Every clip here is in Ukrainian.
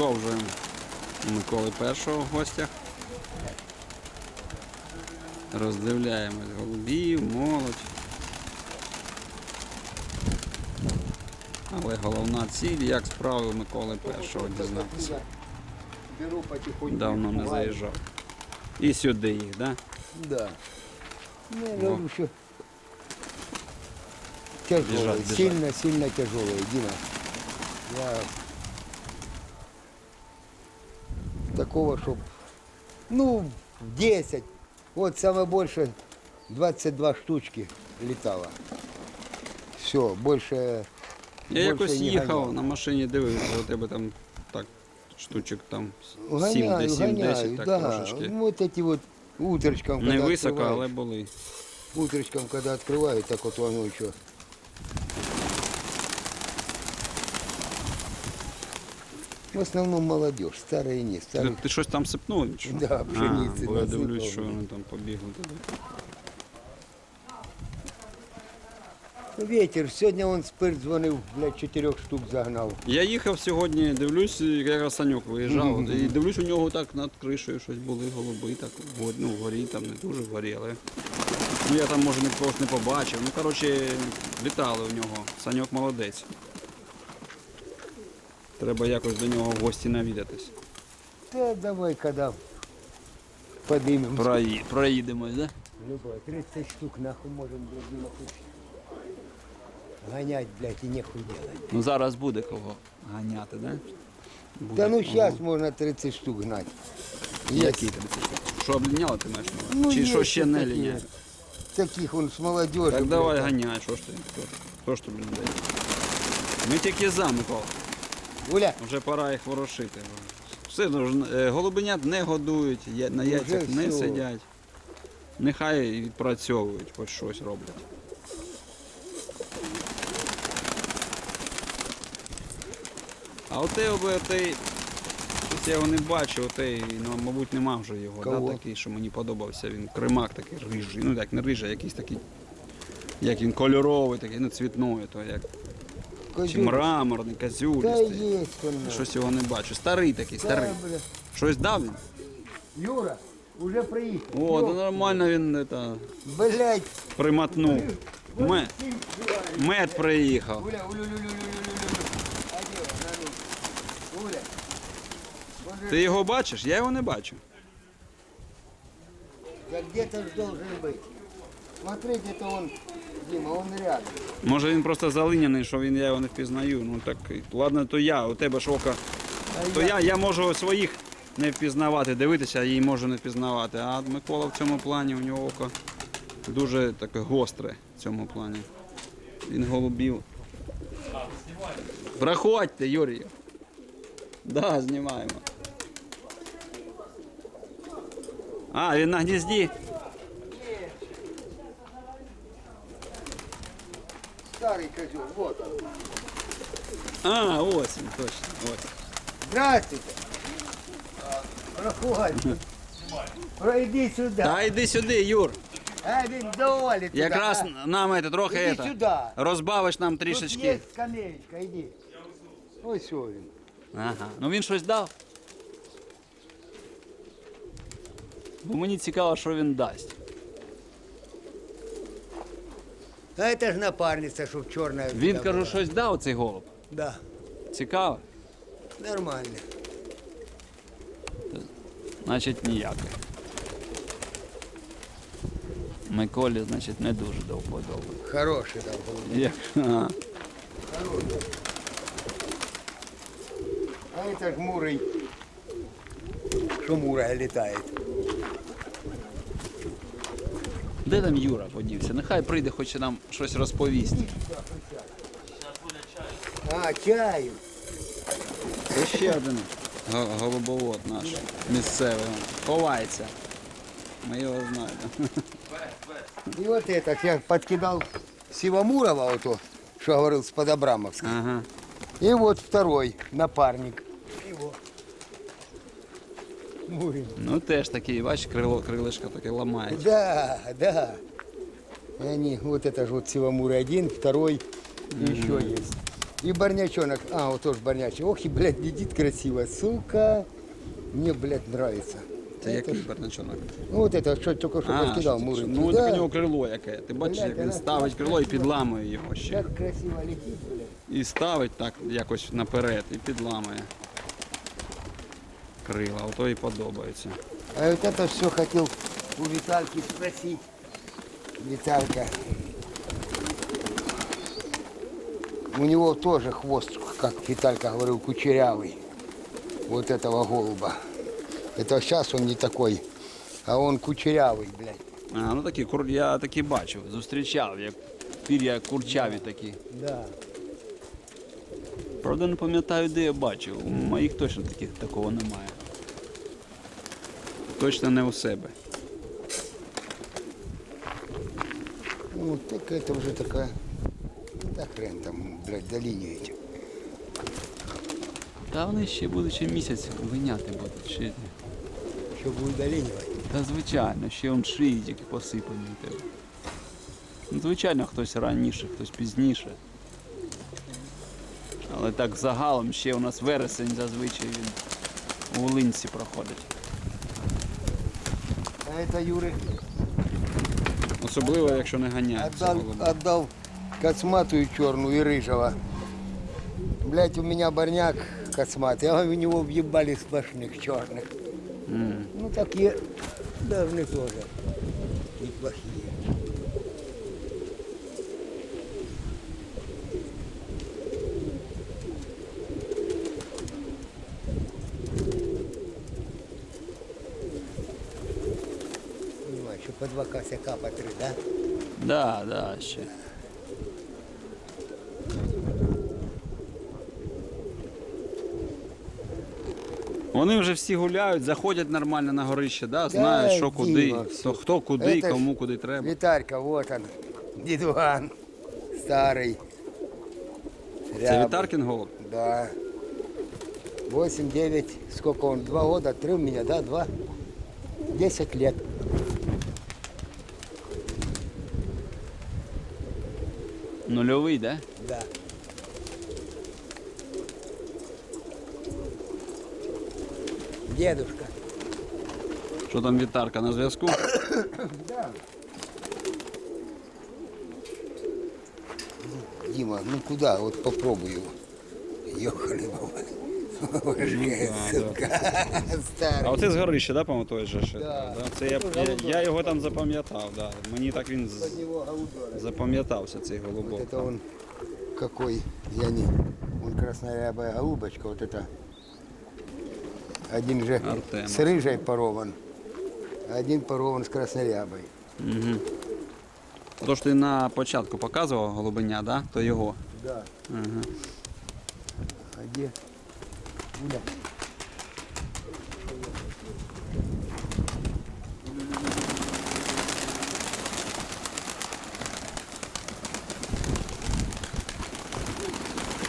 Продовжуємо. Миколи першого в гостях. Роздивляємось голубів, молодь. Але головна ціль, як справи у Миколи першого дізнатися. Давно не заїжджав. І сюди їх, так? Да? Да. Тяжелые, Бежать, бежать. сильно, сильно тяжелые, Дима. Я такого, чтоб, ну, 10, вот самое больше 22 штучки летало. Все, больше, Я больше якось не їхав гонял. на машині, дивився, у тебе там так штучок там 7, Гоняю, де 7, 10, гоняю, так да. трошечки. Вот эти вот утречком, Не когда високо, открываешь. але були. Утречком, когда открывают, так вот оно еще. В основном молодежь, старые не, Ти, старые. ти щось там сипнув? чи що? Да, пшениці а, бо я насипав. дивлюсь, що вони там побігли туди. Ветер, сегодня он спирт звонил, блядь, четырех штук загнал. Я їхав сьогодні, дивлюсь, якраз Саньок виїжджав, і дивлюсь, у нього так над кришею щось були голуби, так вгорі, ну, вгорі, там не дуже вгорі, але. Ну я там може нікого не побачив. Ну, коротше, літали у нього. Саньок молодець. Треба якось до нього в гості навідатись. Да давай, когда подымем. Прої... Проїдемось, да? Любой, 30 штук нахуй можем, блядь, хоть гонять, блядь, и нехуй делать. Ну зараз буде кого ганяти, да? Буде Да ну сейчас можно 30 штук гнать. Які 30? Що обліняли ти маєш? на увазі? Чи що ще не такие. ліняє? Таких он с молодежью. Так давай ганяй, що ж ти? Хто, хто ж тобі не дає? Ми тільки за, Микола. Гуля, Вже пора їх ворошити. Все, ну, ж, е, голубенят не годують, я- на яйцях не сидять. Нехай відпрацьовують, хоч щось роблять. А отей оби отей, щось я його не бачу, отей, ну, мабуть, нема вже його, да, такий, що мені подобався. Він кримак такий рижий. Ну так, не рижий, а якийсь такий. Як він кольоровий, такий, ну цвітної, то як. Чи козюль. мраморний, Да козюлістий. есть он. нахуй. Щось його не бачу. Старий такий, Да, старий. бля. Щось дав він? Юра, уже приехал. О, Ё, то нормально він это, Блядь. приматнув. Мед, мед приїхав. Гуля, уля, уля, уля, уля, уля, уля. А где он? На руку. Гуля. Он же- Ти його бачиш? Я його не бачу. Да где-то ж должен быть. Смотрите, это он, Дима, он рядом. Може він просто залиняний, що він я його не впізнаю. Ну так, ладно, то я, у тебе ж око. А То я, я можу своїх не впізнавати, дивитися, а її можу не впізнавати. А Микола в цьому плані, у нього око дуже таке гостре в цьому плані. Він голубів. Проходьте, Юрій. Да, знімаємо. А, він на гнізді. Старый козел, вот он. А, ось він, точно. Ось. Здравствуйте. Проходь. Пройди сюда. Та йди сюди, Юр. А, він доволі туди. Якраз а. нам это, трохи Іди это, сюди. розбавиш нам Тут є трішечки. скамеечка, іди. Ось що він. Ага. Ну він щось дав. Бо мені цікаво, що він дасть. А це ж напарниця, щоб чорна. Він була. кажу, щось дав цей голуб. Да, Цікаво. нормально. Значить ніяке. Миколі, значить, не дуже до вподоби. Хороший там був. Як? Ага. А це ж мурий. Що мура літає? Де там Юра подівся? Нехай прийде, хоче нам щось розповісти. А, чаю. Це ще один голубовод наш місцевий. Ховається. Ми його знаємо. І от этот я подкидал Сивомурова, вот то, что говорил с Подобрамовска. Ага. И вот второй напарник Его. Мурин. Ну теж такий, бачиш, крило, крилишко таке ламає. Да, да. И они, вот это же вот Сивомур один, второй, и еще есть. И барнячонок. А, вот тоже барнячий. Ох, и, блядь, летит красиво. Сука. Мне, блядь, нравится. Це Это який ж- барначонок? Ну, вот это, что только что А, подкидал що це? Мурин. Ну, так у нього крило яке. Ти бачиш, Блядь, як він вона ставить крило і підламує його ще. Как красиво летит, блядь. І ставить так якось наперед і підламує. Крила, ото і подобається. А вот это все хотел у Витальки спросить. Виталька. У него тоже хвост, как Виталька говорил, кучерявый. Вот этого голуба. Это сейчас он не такой, а он кучерявый, блядь. А, ну такі, кур... я такі бачив, зустрічав, як пір'я курчаві такі. Да. Правда, не пам'ятаю, де я бачив. У моїх точно таких такого немає. Точно не у себе. Ну, так это уже такая... Да хрен там, блядь, долинивать. Та вони ще будуть ще місяць виняти будуть. Ще... Что будет долинивать? Та звичайно, ще он шиї тільки посипані у тебе. Ну, звичайно, хтось раніше, хтось пізніше. Але так загалом ще у нас вересень зазвичай він у линці проходить. Це Юрик Особливо, якщо не ганяє. віддав, віддав косматую чорну і рижого. Блять, у мене барняк косматий, а в нього в'їбали сплошних чорних. Ну такі давні теж неплохі. что по два косяка, по три, да? Да, да, ще. Вони вже всі гуляють, заходять нормально на горище, да? знають, що куди, Діма, хто, хто куди, Это ж кому куди треба. Виталька, вот он, дедуган, старый. Це Рябый. Вітаркін голуб? Да. 8-9, сколько он, два года, три у меня, да, два? 10 лет. Нульовий, да? Да. Дедушка. Що там Вітарка на зв'язку? Да. Дима, ну куда? Вот попробуй его. Ёханый А оце з горища, да, по-моєму, той же? ще, Да. Це я, я, я його там запам'ятав, да. Мені так він з- Под него голубера. запам'ятався цей голубок. Вот это он какой, я не, он краснорябая голубочка, вот это. Один же Артема. с рыжей порован, а один порован с краснорябой. Угу. То, що ти на початку показував голубеня, да? то його. Да. Ага. А где?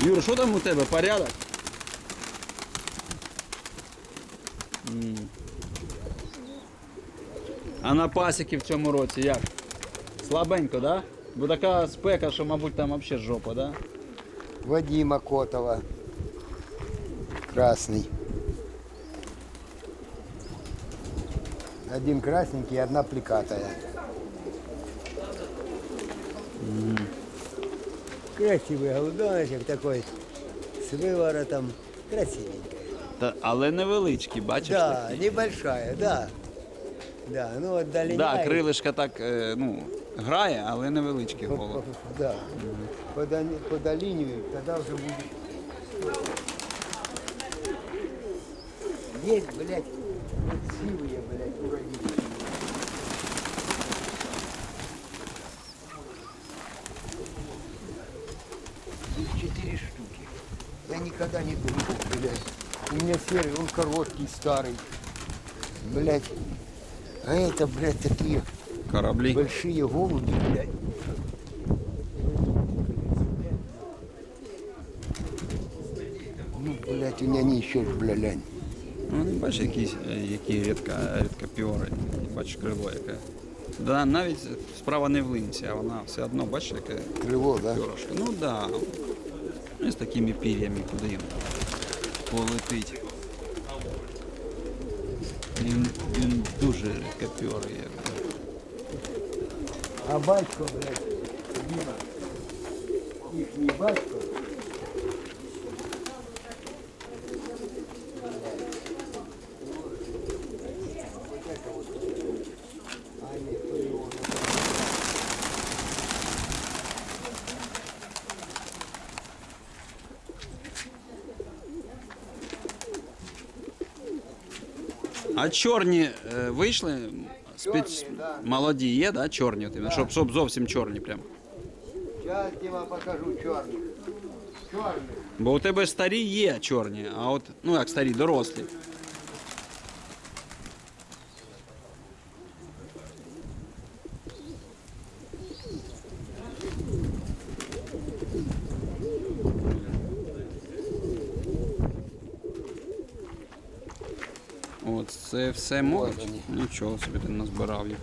Юр, що там у тебе? Порядок? А на пасіки в цьому році як? Слабенько, да? Бо така спека, що, мабуть, там взагалі жопа, да? Вадима Котова Красный. Один красненький, одна плекатая. Красивый голубеночек такой, с выворотом. Красивенький. Та, але невеличкі, бачиш? Да, такі? небольшая, да. Да, ну вот долиняет. Да, крилишка так е, ну, грає, але невеличкий По- голуб. по- Да. По, доли- по долиниваю, тогда уже будет. Есть, блядь, красивые, блядь, уродились. Их четыре штуки. Я никогда не думал, блядь. У меня серый, он короткий, старый. Блядь. А это, блядь, такие Кораблі. большие голуби, блядь. Ну, блядь, у меня не еще, блядь. Ну, не бачиш, якісь, е, які рідка, рідкопіори. Бачиш крило яке. Да, навіть справа не в линці, а вона все одно, бачиш, яке Крыло, да? пьорошко. Ну так. Да. Ну, з такими пір'ями, куди їм полетить. Він, він дуже якби. А батько, блядь, їхній батько, А чорні е, вийшли? Спец... Чорні, да. Молоді є, да? Чорні, от, іменно, щоб, щоб зовсім чорні прям. Зараз я вам покажу чорний. Чорний. Бо у тебе старі є чорні, а от, ну як старі, дорослі. От це все молодь. Нічого собі ти назбирав їх.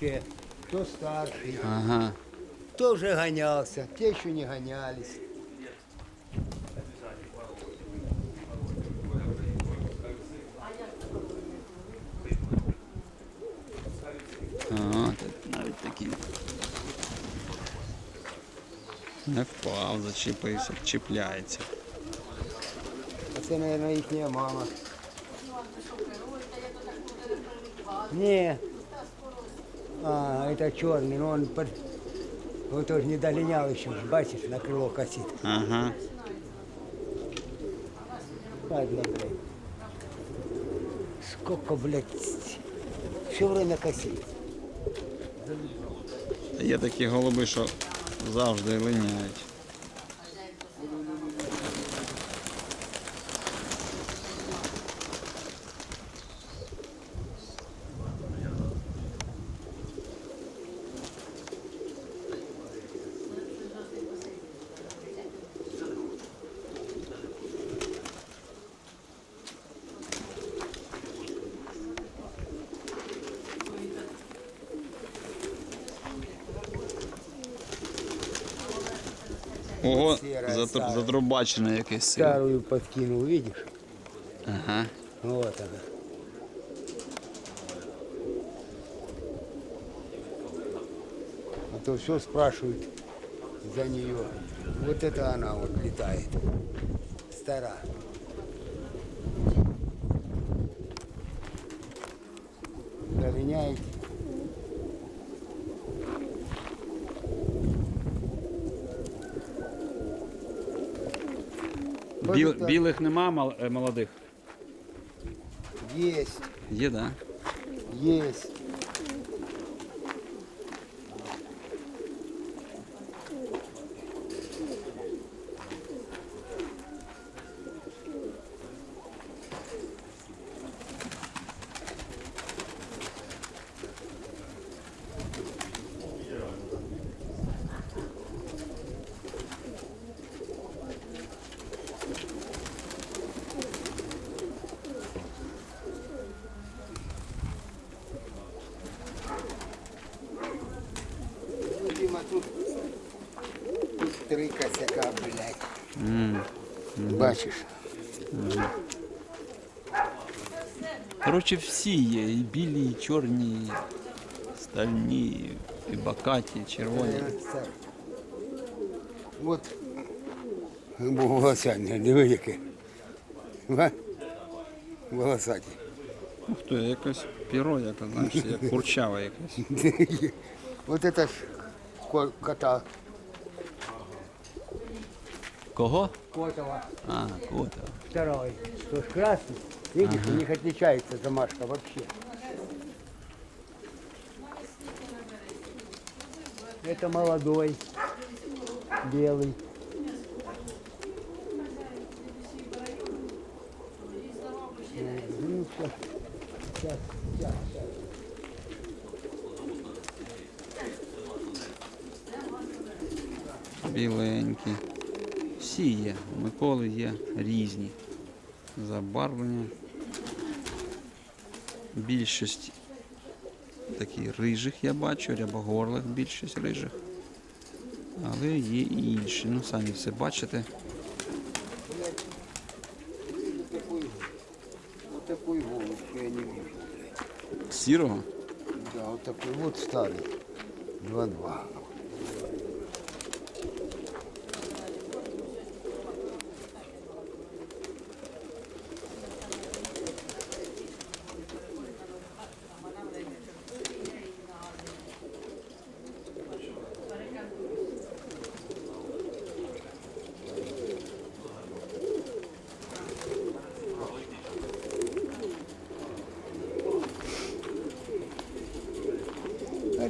Кто меньше, старший. Ага. Кто уже гонялся, те еще не. Ага, тут навіть такі. Не впав, зачепився, чіпляється. Это, наверное, ихняя мама. Не. А, это черный, но он под... Вот тоже не долинял еще, бачишь, на крыло косит. Ага. Ладно, блядь. Сколько, блядь, все время косит. Є такі голуби, що завжди линяють. Ого, затр- затрубачене якесь. Старую подкинул, видишь? Ага. Вот она. А то все спрашивают за нее. Вот это она вот летает. Стара. Біл, Ходить білих нема мал- е, молодих. Єсть, Є, да? есть. Бачиш? Коротше, всі є. І білі, і чорні, і стальні, і бакаті, і червоні. Е, це. От волосяні, диви яке. Га? Волосаті. Ух ти, якось піро, яке, знаєш, як курчава якась. Вот это ж ко- кота. Кого? Котова. А, кота. Второй. Тоже красный. Видишь, у них отличается замашка вообще. Это молодой, белый. Біленькі. Всі є. У Миколи є різні забарвлення. Більшість такі рижих я бачу, рябогорлих більшість рижих. Але є і інші. Ну, самі все бачите. Вот такой голубь, что я не вижу. Сірого? Да, вот такой вот старый. 2-2.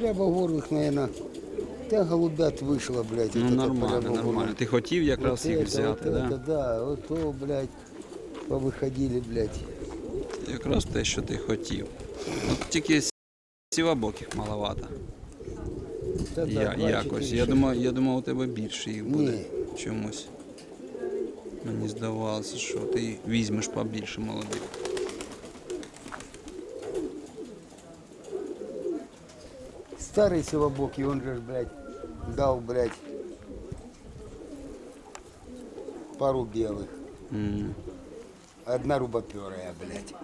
А рябогорлых, наверное, та голубят вышла, блядь. Ну вот это нормально, по-рябогорлым. нормально. Ти хотів якраз Вот їх это, взяти, вот да? это, да, вот то, блядь, повыходили, блядь. Якраз те, що ти хотів. От тільки сівабоких маловато. Та да, Я, два, якось. чотири, Я шість. думав, я думав, у тебе більше їх буде Ні. чомусь. Мені здавалося, що ти візьмеш побільше молодих. Старый сивобокий, он же, ж, блядь, дал, блядь, пару белых. М. Одна рубоперая, блядь.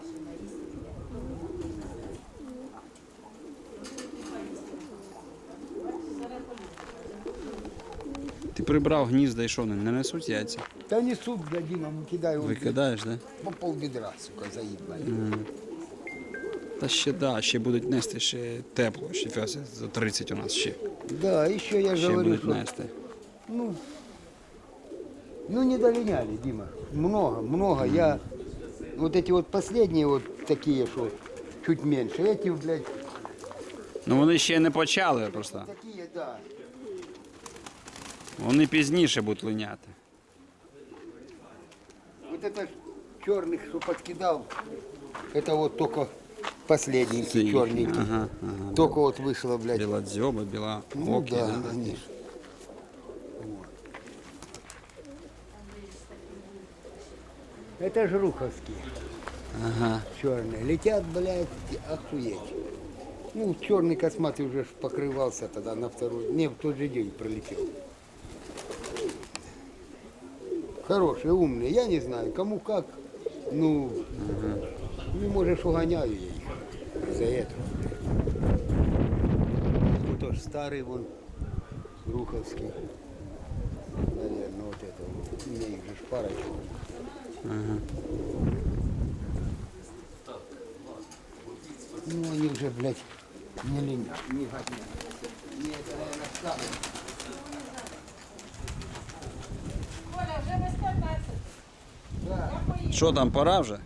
Ти прибрав гнізда і що, не не несуть яйця? Да несут, блядь, Дима, мы кидаем вот Викидаєш, да? по полбедра, сука, заебали. Та ще да, ще будуть нести ще тепло, ще фяси за 30 у нас ще. Да, еще я же Ще говорю, будуть что, нести. ну, ну не долиняли, Дима. Много, много. Я, вот эти вот последние вот такие, что чуть меньше. Эти, блядь, Ну вони ще не почали просто. такие, да. Вони пізніше будуть линяти. Вот это черных, что подкидал, это вот только последненький Ці- черненький. Ага, ага. Только вот вышло, блядь. Біла дзьоба, біла Ну окі, да, да? конечно. Это жруховские Ага. черные. Летят, блядь, охуеть. Ну, черный косматый уже ж покрывался тогда на второй. Не, в тот же день пролетел. Хороший, умный. Я не знаю, кому как. Ну, ну может, угоняю я их за это. Вот тоже старый вон, Руховский. Наверное, вот это. вот. У меня их же парочку. Ну, они уже, блядь, не ленят, не годят. Не, это, наверное, старый. Оля, вже без 15. Що там, пора вже?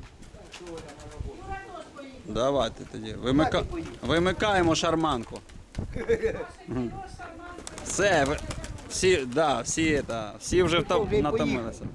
Давайте тоді. Вимика... Вимикаємо шарманку. Все, всі, да, всі, та, всі вже втом... натомилися.